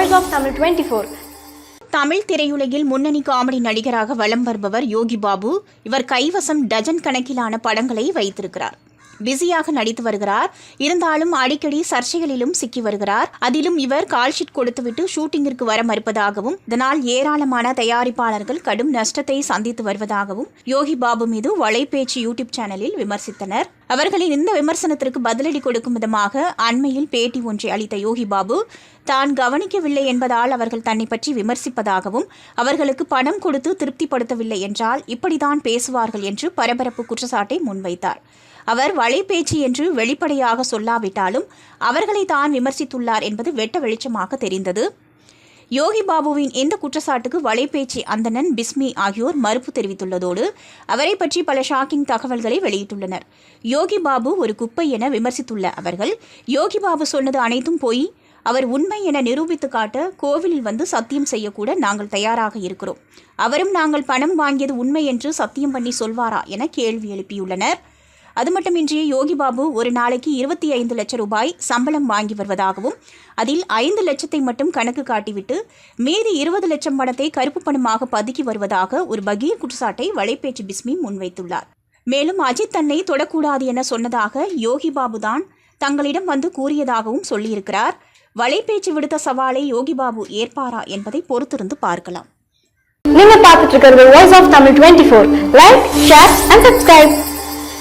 Of Tamil twenty four Tamil திரையுலகில் முன்னணி comedy நடிகராக வலம் வருபவர் யோகி பாபு. இவர் கைவசம் டஜன் கணக்கிலான படங்களை வைத்திருக்கிறார். பிஸியாக நடித்து வருகிறார். இருந்தாலும் அடிக்கடி சர்ச்சைகளிலும் சிக்கி வருகிறார். அதிலும் இவர் கால்ஷீட் கொடுத்துவிட்டு ஷூட்டிங்கிற்கு வர மறுப்பதாகவும் இதனால் ஏராளமான தயாரிப்பாளர்கள் கடும் நஷ்டத்தை சந்தித்து வருவதாகவும் யோகி பாபு மீது வலைபேச்சு யூடியூப் சேனலில் விமர்சித்தனர். அவர்களின் இந்த விமர்சனத்திற்கு பதிலடி கொடுக்கும் விதமாக அண்மையில் பேட்டி ஒன்றை அளித்த யோகி பாபு தான் கவனிக்கவில்லை என்பதால் அவர்கள் தன்னை பற்றி விமர்சிப்பதாகவும் அவர்களுக்கு பணம் கொடுத்து திருப்திப்படுத்தவில்லை என்றால் இப்படிதான் பேசுவார்கள் என்று பரபரப்பு குற்றச்சாட்டை முன்வைத்தார். அவர் வலைபேச்சு என்று வெளிப்படையாக சொல்லாவிட்டாலும் அவர்களை தான் விமர்சித்துள்ளார் என்பது வெட்ட வெளிச்சமாக தெரிந்தது. யோகி பாபுவின் இந்த குற்றச்சாட்டுக்கு வலைபேச்சு அந்தணன் பிஸ்மி ஆகியோர் மறுப்பு தெரிவித்துள்ளதோடு அவரை பற்றி பல ஷாக்கிங் தகவல்களை வெளியிட்டுள்ளனர். யோகி பாபு ஒரு குப்பை என விமர்சித்துள்ள அவர்கள் யோகி பாபு சொன்னது அனைத்தும் போய் அவர் உண்மை என நிரூபித்து காட்ட கோவிலில் வந்து சத்தியம் செய்யக்கூட நாங்கள் தயாராக இருக்கிறோம். அவரும் நாங்கள் பணம் வாங்கியது உண்மை என்று சத்தியம் பண்ணி சொல்வாரா என கேள்வி எழுப்பியுள்ளனர். அது மட்டுமின்றி யோகி பாபு ஒரு நாளைக்கு இருபத்தி ஐந்து லட்சம் ரூபாய் சம்பளம் வாங்கி வருவதாகவும் அதில் ஐந்து லட்சத்தை மட்டும் கணக்கு காட்டிவிட்டு மீதி இருபது லட்சம் பணத்தை கருப்பு பணமாக பதுக்கி வருவதாக ஒரு பகீர் குற்றச்சாட்டை வலைபேச்சு பிஸ்மி முன்வைத்துள்ளார். மேலும் அஜித் தன்னை தொடக்கூடாது என சொன்னதாக யோகி பாபுதான் தங்களிடம் வந்து கூறியதாகவும் சொல்லியிருக்கிறார். வலைபேச்சு விடுத்த சவாலை யோகி பாபு ஏற்பாரா என்பதை பொறுத்திருந்து பார்க்கலாம். நீங்க பார்த்துட்டு இருக்கிறது voice of Tamil twenty four like share and subscribe